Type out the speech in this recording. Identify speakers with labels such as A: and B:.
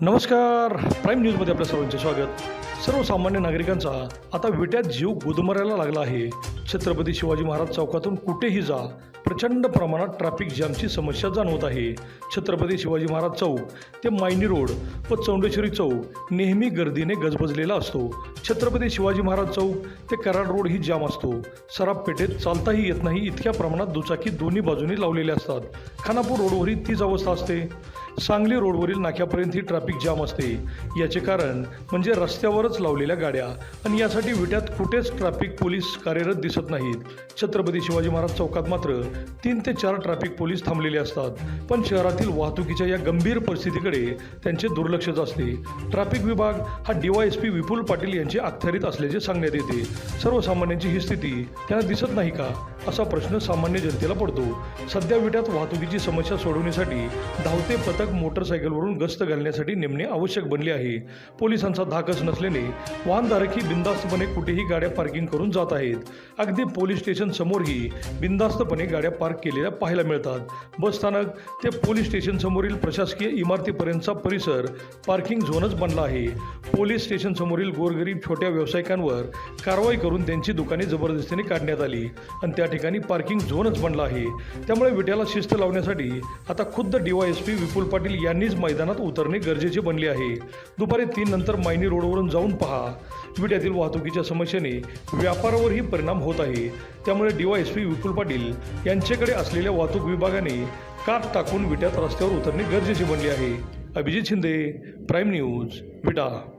A: नमस्कार. प्राईम न्यूजमध्ये आपल्या सर्वांचे स्वागत. सर्वसामान्य नागरिकांचा आता विट्यात जीव गुदमरायला लागला आहे. छत्रपती शिवाजी महाराज चौकातून कुठेही जा प्रचंड प्रमाणात ट्रॅफिक जॅमची समस्या जाणवत आहे. छत्रपती शिवाजी महाराज चौक ते मायनी रोड व चौंडेश्वरी चौक नेहमी गर्दीने गजबजलेला असतो. छत्रपती शिवाजी महाराज चौक ते कराड रोड ही जाम असतो. सराफ पेठेत चालताही येत नाही इतक्या प्रमाणात दुचाकी दोन्ही बाजूनी लावलेल्या असतात. खानापूर रोडवरही तीच अवस्था असते. सांगली रोडवरील नाक्यापर्यंत ही ट्रॅफिक जाम असते. याचे कारण म्हणजे रस्त्यावरच लावलेल्या गाड्या आणि यासाठी विट्यात कुठेच ट्रॅफिक पोलीस कार्यरत दिसत नाहीत. छत्रपती शिवाजी महाराज चौकात मात्र तीन ते चार ट्रॅफिक पोलीस थांबलेले असतात. पण शहरातील वाहतुकीच्या या गंभीर परिस्थितीकडे त्यांचे दुर्लक्षच असते. ट्रॅफिक विभाग हा डीवायएसपी विपुल पाटील यांची अखत्यारीत असल्याचे सांगण्यात येते. सर्वसामान्यांची ही स्थिती त्यांना दिसत नाही का? असा प्रश्न सामान्य जनतेला पडतो. सध्या विट्यात वाहतुकीची समस्या सोडवण्यासाठी धावते पथक मोटरसायकलवरून गस्त घालण्यासाठी नेमणे आवश्यक बनले आहे. पोलिसांचा धाकच नसल्याने वाहनधारकही बिंदास्तपणे कुठेही गाड्या पार्किंग करून जात आहेत. अगदी पोलीस स्टेशन समोरही बिंदास्तपणे गाड्या पार्क केलेल्या पाहायला मिळतात. बस स्थानक ते पोलीस स्टेशन समोरील प्रशासकीय इमारतीपर्यंतचा परिसर पार्किंग झोनच बनला आहे. पोलीस स्टेशन समोरील गोरगरीब छोट्या व्यावसायिकांवर कारवाई करून त्यांची दुकाने जबरदस्तीने काढण्यात आली. आणि त्या ठिकाणी पार्किंग झोनच बनला आहे. त्यामुळे विट्याला शिस्त लावण्यासाठी आता खुद्द डीवायएसपी विपुल पाटील यांनीच मैदानात उतरणे गरजेचे बनले आहे. दुपारी तीन नंतर मायनी रोडवरून जाऊन पहा. विट्यातील वाहतुकीच्या समस्येने व्यापारावरही परिणाम होत आहे. त्यामुळे डीवायएसपी विपुल पाटील यांच्याकडे असलेल्या वाहतूक विभागाने काट टाकून विट्यात रस्त्यावर उतरणे गरजेचे बनले आहे. Abhijit Shinde prime news Vita.